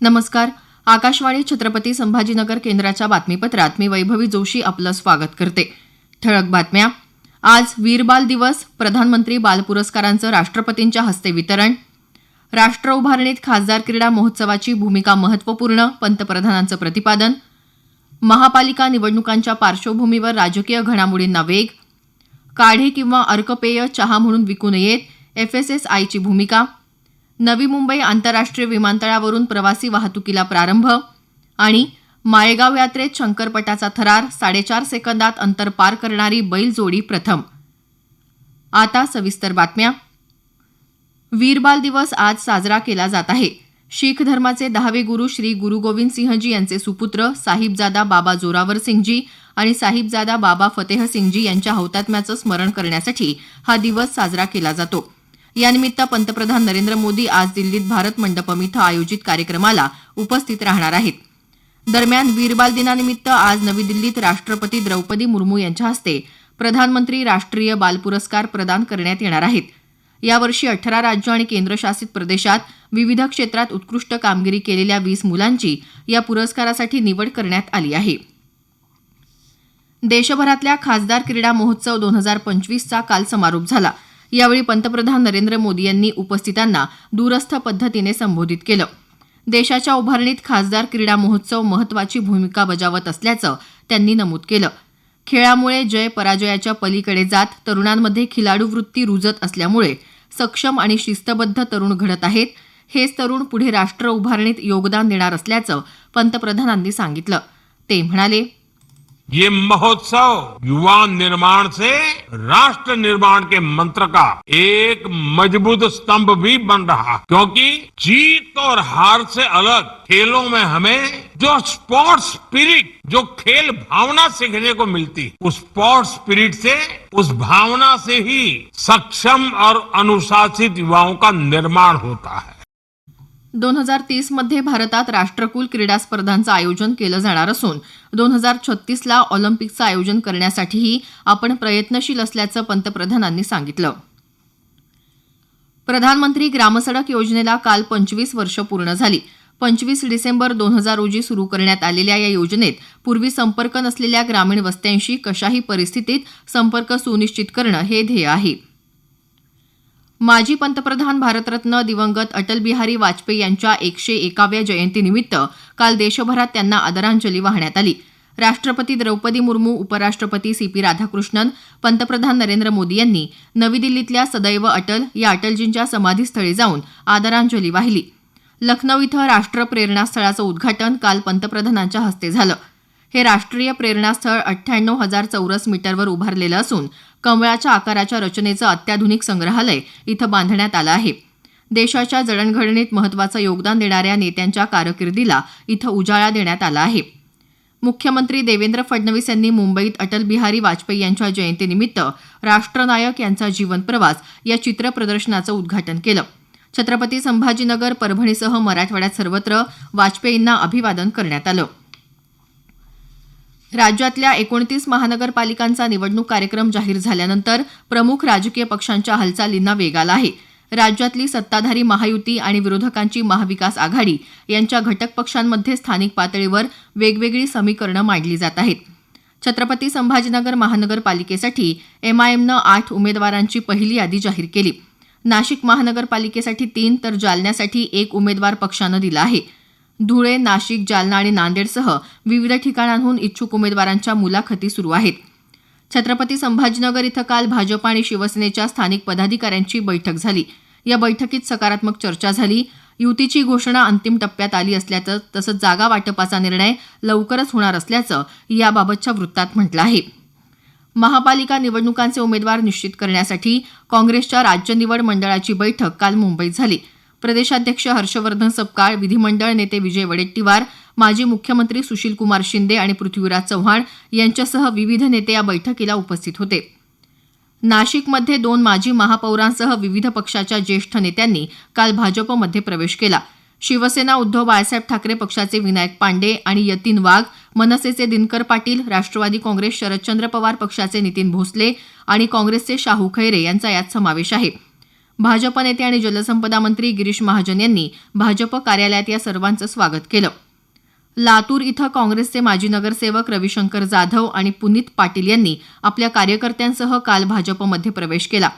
नमस्कार. आकाशवाणी छत्रपती संभाजीनगर केंद्राच्या बातमीपत्रात मी वैभवी जोशी आपलं स्वागत करते. ठळक बातम्या. आज वीरबाल दिवस प्रधानमंत्री बाल पुरस्कारांचं राष्ट्रपतींच्या हस्ते वितरण. राष्ट्र उभारणीत खासदार क्रीडा महोत्सवाची भूमिका महत्त्वपूर्ण पंतप्रधानांचं प्रतिपादन. महापालिका निवडणुकांच्या पार्श्वभूमीवर राजकीय घडामोडींना वेग. काढे किंवा अर्कपेय चहा म्हणून विकू नयेत एफएसएसआयची भूमिका. नवी मुंबई आंतरराष्ट्रीय विमानतळावरून प्रवासी वाहतुकीला प्रारंभ आणि माळेगाव यात्रेत शंकरपटाचा थरार साडेचार सेकंदात अंतर पार करणारी बैलजोडी प्रथम. आता सविस्तर बातम्या. वीरबाल दिवस आज साजरा केला जात आहे. शीख धर्माचे दहावे गुरु श्री गुरु गोविंद सिंहजी यांचे सुपुत्र साहिबजादा बाबा जोरावर सिंगजी आणि साहिबजादा बाबा फतेह सिंगजी यांच्या हौतात्म्याचं स्मरण करण्यासाठी हा दिवस साजरा केला जातो. यानिमित्त पंतप्रधान नरेंद्र मोदी आज दिल्लीत भारत मंडपम इथं आयोजित कार्यक्रमाला उपस्थित राहणार आहेत. दरम्यान वीरबाल दिनानिमित्त आज नवी दिल्लीत राष्ट्रपती द्रौपदी मुर्मू यांच्या हस्ते प्रधानमंत्री राष्ट्रीय बाल पुरस्कार प्रदान करण्यात येणार आहेत. यावर्षी अठरा राज्य आणि केंद्रशासित प्रदेशात विविध क्षेत्रात उत्कृष्ट कामगिरी केलेल्या वीस मुलांची या पुरस्कारासाठी निवड करण्यात आली आहे. देशभरातल्या खासदार क्रीडा महोत्सव दोन हजार पंचवीसचा काल समारोप झाला. यावेळी पंतप्रधान नरेंद्र मोदी यांनी उपस्थितांना दूरस्थ पद्धतीने संबोधित केलं. देशाच्या उभारणीत खासदार क्रीडा महोत्सव महत्वाची भूमिका बजावत असल्याचं त्यांनी नमूद केलं. खेळामुळे जय पराजयाच्या पलीकडे जात तरुणांमध्ये खिलाडू वृत्ती रुजत असल्यामुळे सक्षम आणि शिस्तबद्ध तरुण घडत आहेत. हेच तरुण पुढे राष्ट्र उभारणीत योगदान देणार असल्याचं पंतप्रधानांनी सांगितलं. ते म्हणाले ये महोत्सव युवा निर्माण से राष्ट्र निर्माण के मंत्र का एक मज़बूत स्तंभ भी बन रहा क्योंकि जीत और हार से अलग खेलों में हमें जो स्पोर्ट्स स्पिरिट जो खेल भावना सीखने को मिलती, उस स्पोर्ट्स स्पिरिट से, उस भावना से ही सक्षम और अनुशासित युवाओं का निर्माण होता है। दोन हजार तीसमध्ये भारतात राष्ट्रकुल क्रीडा स्पर्धांचं आयोजन केलं जाणार असून दोन हजार छत्तीसला ऑलिम्पिकचं आयोजन करण्यासाठीही आपण प्रयत्नशील असल्याचं पंतप्रधानांनी सांगितलं. प्रधानमंत्री ग्रामसडक योजनेला काल पंचवीस वर्ष पूर्ण झाली. पंचवीस डिसेंबर दोन हजार रोजी सुरू करण्यात आलेल्या या योजनेत पूर्वी संपर्क नसलेल्या ग्रामीण वस्त्यांशी कशाही परिस्थितीत संपर्क सुनिश्चित करणं हे ध्येय आहे. माजी पंतप्रधान भारतरत्न दिवंगत अटल बिहारी वाजपेयी यांच्या एकशे एकाव्या जयंतीनिमित्त काल देशभरात त्यांना आदरांजली वाहण्यात आली. राष्ट्रपती द्रौपदी मुर्मू उपराष्ट्रपती सी पी राधाकृष्णन पंतप्रधान नरेंद्र मोदी यांनी नवी दिल्लीतल्या सदैव अटल या अटलजींच्या समाधीस्थळी जाऊन आदरांजली वाहिली. लखनौ इथं राष्ट्रप्रेरणास्थळाचं उद्घाटन काल पंतप्रधानांच्या हस्ते झालं. हे राष्ट्रीय प्रेरणास्थळ अठ्ठ्याण्णव हजार चौरस मीटरवर उभारलेलं असून कमळाच्या आकाराच्या रचनेचं अत्याधुनिक संग्रहालय इथं बांधण्यात आलं आहे. देशाच्या जडणघडणीत महत्त्वाचं योगदान देणाऱ्या नेत्यांच्या कारकिर्दीला इथं उजाळा देण्यात आला आहे. मुख्यमंत्री देवेंद्र फडणवीस यांनी मुंबईत अटल बिहारी वाजपेयी यांच्या जयंतीनिमित्त राष्ट्रनायक यांचा जीवन प्रवास या चित्र प्रदर्शनाचं उद्घाटन केलं. छत्रपती संभाजीनगर परभणीसह मराठवाड्यात सर्वत्र वाजपेयींना अभिवादन करण्यात आलं. राज्यातल्या एकोणतीस महानगरपालिकांचा निवडणूक कार्यक्रम जाहीर झाल्यानंतर प्रमुख राजकीय पक्षांच्या हालचालींना वेग आला आहे. राज्यातली सत्ताधारी महायुती आणि विरोधकांची महाविकास आघाडी यांच्या घटक पक्षांमध्ये स्थानिक पातळीवर वेगवेगळी समीकरणं मांडली जात आहेत. छत्रपती संभाजीनगर महानगरपालिकेसाठी एमआयएमनं आठ उमेदवारांची पहिली यादी जाहीर केली. नाशिक महानगरपालिकेसाठी तीन तर जालन्यासाठी एक उमेदवार पक्षानं दिला आहे. धुळे नाशिक जालना आणि नांदेडसह विविध ठिकाणांहून इच्छुक उमेदवारांच्या मुलाखती सुरू आहेत. छत्रपती संभाजीनगर इथं काल भाजप आणि शिवसेनेच्या स्थानिक पदाधिकाऱ्यांची बैठक झाली. या बैठकीत सकारात्मक चर्चा झाली. युतीची घोषणा अंतिम टप्प्यात आली असल्याचं तसंच जागा वाटपाचा निर्णय लवकरच होणार असल्याचं याबाबतच्या वृत्तात म्हटलं आहे. महापालिका निवडणुकांचे उमेदवार निश्चित करण्यासाठी काँग्रेसच्या राज्य निवड मंडळाची बैठक काल मुंबईत झाली. प्रदेशाध्यक्ष हर्षवर्धन सपकाळ विधिमंडळ नेते विजय वडेट्टीवार माजी मुख्यमंत्री सुशीलकुमार शिंदे आणि पृथ्वीराज चव्हाण यांच्यासह विविध नेते या बैठकीला उपस्थित होते. नाशिकमध्ये दोन माजी महापौरांसह विविध पक्षाच्या ज्येष्ठ नेत्यांनी काल भाजपमध्ये प्रवेश केला. शिवसेना उद्धव बाळासाहेब ठाकरे पक्षाचे विनायक पांडे आणि यतीन वाघ मनसेचे दिनकर पाटील राष्ट्रवादी काँग्रेस शरदचंद्र पवार पक्षाचे नितीन भोसले आणि काँग्रेसचे शाहू खैरे यांचा यात समावेश आहे. भाजप नेते आणि जलसंपदा मंत्री गिरीश महाजन यांनी भाजप कार्यालयात या सर्वांचं स्वागत केलं. लातूर इथं काँग्रेसचे माजी नगरसेवक रविशंकर जाधव आणि पुनीत पाटील यांनी आपल्या कार्यकर्त्यांसह काल भाजपमध्ये प्रवेश केला.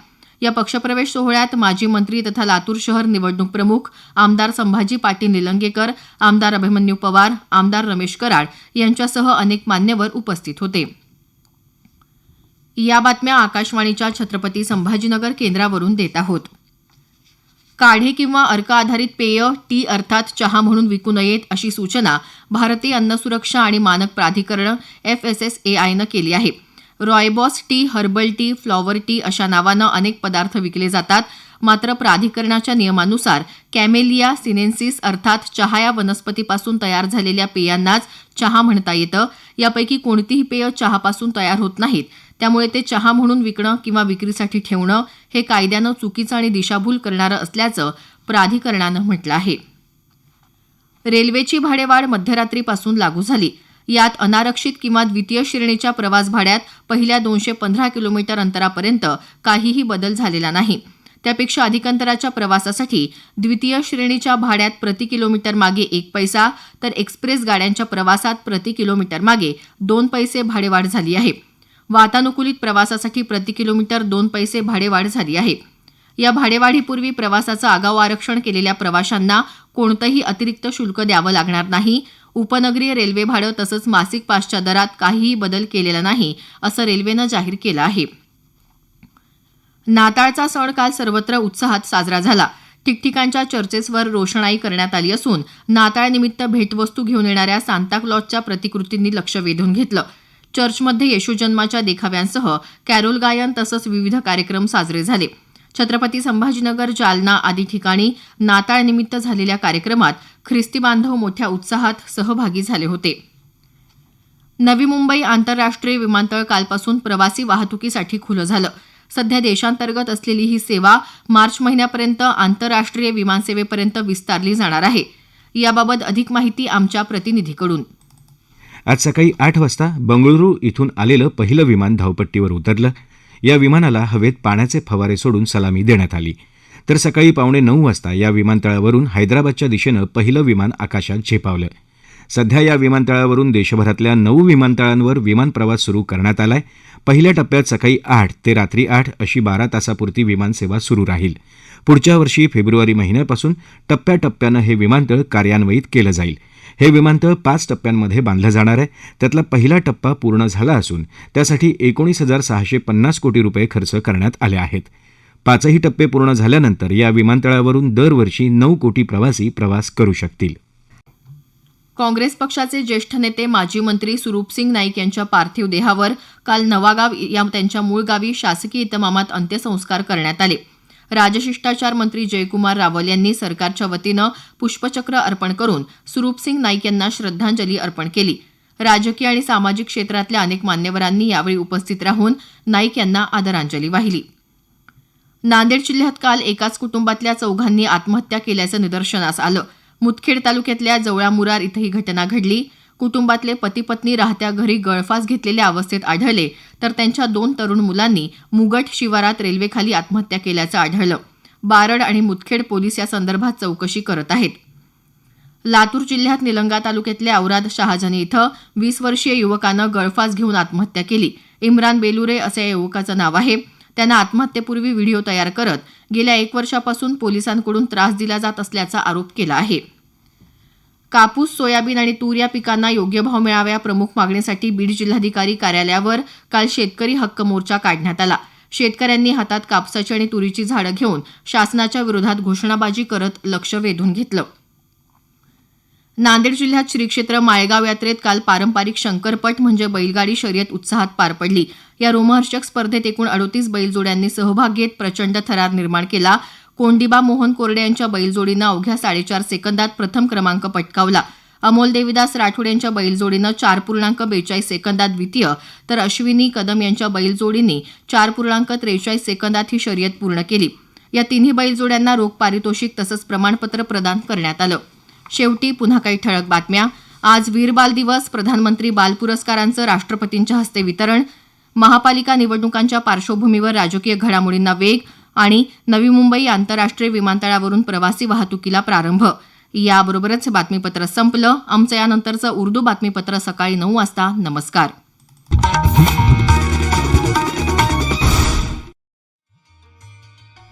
या पक्षप्रवेश सोहळ्यात माजी मंत्री तथा लातूर शहर निवडणूक प्रमुख आमदार संभाजी पाटील निलंगेकर आमदार अभिमन्यू पवार आमदार रमेश कराड यांच्यासह अनेक मान्यवर उपस्थित होते. या बातम्या आकाशवाणीच्या छत्रपती संभाजीनगर केंद्रावरून देत आहोत. काढे किंवा अर्क आधारित पेय टी अर्थात चहा म्हणून विकू नयेत अशी सूचना भारतीय अन्न सुरक्षा आणि मानक प्राधिकरण एफ एस एस ए आयनं केली आहे. Rooibos tea herbal tea flower tea अशा नावानं अनेक पदार्थ विकले जातात. मात्र प्राधिकरणाच्या नियमानुसार कॅमेलिया सिनेन्सिस अर्थात चहा या वनस्पतीपासून तयार झालेल्या पेयांनाच चहा म्हणता येतं. यापैकी कोणतीही पेय चहापासून तयार होत नाहीत. त्यामुळे ते चहा म्हणून विकणं किंवा विक्रीसाठी ठेवणं हे कायद्यानं चुकीचं आणि दिशाभूल करणारं असल्याचं प्राधिकरणानं म्हटलं आहे. रेल्वेची भाडेवाढ मध्यरात्रीपासून लागू झाली. यात अनारक्षित किंवा द्वितीय श्रेणीच्या प्रवास भाड्यात पहिल्या दोनशे पंधरा किलोमीटर अंतरापर्यंत काहीही बदल झालेला नाही. त्यापेक्षा अधिक अंतराच्या प्रवासासाठी द्वितीय श्रेणीच्या भाड्यात प्रति किलोमीटर मागे एक पैसा तर एक्सप्रेस गाड्यांच्या प्रवासात प्रति किलोमीटर मागे दोन पैसे भाडेवाढ झाली आहे. वातानुकूलित प्रवासासाठी प्रति किलोमीटर दोन पैसे भाडेवाढ झाली आहे. या भाडेवाढीपूर्वी प्रवासाचं आगाऊ आरक्षण केलेल्या प्रवाशांना कोणतंही अतिरिक्त शुल्क द्यावं लागणार नाही. उपनगरीय रेल्वे भाडं तसंच मासिक पासच्या दरात काहीही बदल केलेला नाही असं रेल्वेनं जाहीर केलं आहे. नाताळचा सण काल सर्वत्र उत्साहात साजरा झाला. ठिकठिकाणच्या चर्चेसवर रोषणाई करण्यात आली असून नाताळनिमित्त भेटवस्तू घेऊन येणाऱ्या सांताक्लॉजच्या प्रतिकृतींनी लक्ष वेधून घेतलं. चर्चमध्ये येशूजन्माच्या देखाव्यांसह कॅरोल गायन तसंच विविध कार्यक्रम साजरे झाले. छत्रपती संभाजीनगर जालना आदी ठिकाणी नाताळनिमित्त झालेल्या कार्यक्रमात ख्रिस्ती बांधव मोठ्या उत्साहात सहभागी झाले होते. नवी मुंबई आंतरराष्ट्रीय विमानतळ कालपासून प्रवासी वाहतुकीसाठी खुलं झालं. सध्या देशांतर्गत असलेली ही सेवा मार्च महिन्यापर्यंत आंतरराष्ट्रीय विमानसेवेपर्यंत विस्तारली जाणार आहे. याबाबत अधिक माहिती आमच्या प्रतिनिधीकडून. आज सकाळी आठ वाजता बंगळुरू इथून आलेलं पहिलं विमान धावपट्टीवर उतरलं. या विमानाला हवेत पाण्याचे फवारे सोडून सलामी देण्यात आली. तर सकाळी पावणे नऊ वाजता या विमानतळावरून हैदराबादच्या दिशेनं पहिलं विमान आकाशात झेपावलं. सध्या या विमानतळावरून देशभरातल्या नऊ विमानतळांवर विमान प्रवास सुरू करण्यात आलाय. पहिल्या टप्प्यात सकाळी आठ ते रात्री आठ अशी बारा तासापुरती विमानसेवा सुरू राहील. पुढच्या वर्षी फेब्रुवारी महिन्यापासून टप्प्याटप्प्यानं हे विमानतळ कार्यान्वित केलं जाईल. हे विमानतळ पाच टप्प्यांमध्ये बांधलं जाणार आहे. त्यातला पहिला टप्पा पूर्ण झाला असून त्यासाठी एकोणीस हजार सहाशे पन्नास कोटी रुपये खर्च करण्यात आले आहेत. पाचही टप्पे पूर्ण झाल्यानंतर या विमानतळावरून दरवर्षी नऊ कोटी प्रवासी प्रवास करू शकतील. काँग्रेस पक्षाचे ज्येष्ठ नेते माजी मंत्री सुरूपसिंग नाईक यांच्या पार्थिव देहावर काल नवागाव या त्यांच्या मूळ गावी शासकीय इतमामात अंत्यसंस्कार करण्यात आले. राजशिष्टाचार मंत्री जयकुमार रावल यांनी सरकारच्या वतीनं पुष्पचक्र अर्पण करून सुरूपसिंग नाईक यांना श्रद्धांजली अर्पण केली. राजकीय आणि सामाजिक क्षेत्रातल्या अनेक मान्यवरांनी यावेळी उपस्थित राहून नाईक यांना आदरांजली वाहिली. नांदेड जिल्ह्यात काल एकाच कुटुंबातल्या चौघांनी आत्महत्या केल्याचं निदर्शनास आलं. मुदखेड तालुक्यातल्या जवळामुरार इथं ही घटना घडली. कुटुंबातले पती पत्नी राहत्या घरी गळफास घेतलेल्या अवस्थेत आढळले तर त्यांच्या दोन तरुण मुलांनी मुगट शिवारात रेल्वेखाली आत्महत्या केल्याचं आढळलं. बारड आणि मुदखेड पोलीस या संदर्भात चौकशी करत आहेत. लातूर जिल्ह्यात निलंगा तालुक्यातल्या औराद शहाजनी इथं वीस वर्षीय युवकानं गळफास घेऊन आत्महत्या केली. इम्रान बेलुरे असं या युवकाचं नाव आहे. त्यानं आत्महत्येपूर्वी व्हिडिओ तयार करत गेल्या एक वर्षापासून पोलिसांकडून त्रास दिला जात असल्याचा आरोप केला आहे. कापूस सोयाबीन आणि तूर या पिकांना योग्य भाव मिळावा या प्रमुख मागणीसाठी बीड जिल्हाधिकारी कार्यालयावर काल शेतकरी हक्क मोर्चा काढण्यात आला. शेतकऱ्यांनी हातात कापसाची आणि तुरीची झाडं घेऊन शासनाच्या विरोधात घोषणाबाजी करत लक्ष वेधून घेतलं. नांदेड जिल्ह्यात श्री क्षेत्र माळेगाव यात्रेत काल पारंपरिक शंकरपट म्हणजे बैलगाडी शर्यत उत्साहात पार पडली. या रोमहर्षक स्पर्धेत एकूण अडोतीस बैलजोड्यांनी सहभाग घेत प्रचंड थरार निर्माण केला. कोंडिबा मोहन कोरडे यांच्या बैलजोडीनं अवघ्या साडेचार सेकंदात प्रथम क्रमांक पटकावला. अमोल देविदास राठोड यांच्या बैलजोडीनं चार पूर्णांक बेचाळीस सेकंदात द्वितीय तर अश्विनी कदम यांच्या बैलजोडींनी चार पूर्णांक त्रेचाळीस सेकंदात ही शर्यत पूर्ण केली. या तिन्ही बैलजोड्यांना रोख पारितोषिक तसंच प्रमाणपत्र प्रदान करण्यात आलं. शेवटी पुन्हा काही ठळक बातम्या. आज वीर बाल दिवस प्रधानमंत्री बाल पुरस्कारांचं राष्ट्रपतींच्या हस्ते वितरण. महापालिका निवडणुकांच्या पार्श्वभूमीवर राजकीय घडामोडींना वेग आणि नवी मुंबई आंतरराष्ट्रीय विमानतळावरून प्रवासी वाहतुकीला प्रारंभ. याबरोबरच हे बातमीपत्र संपलं. आमचं यानंतरचं उर्दू बातमीपत्र सकाळी नऊ वाजता. नमस्कार.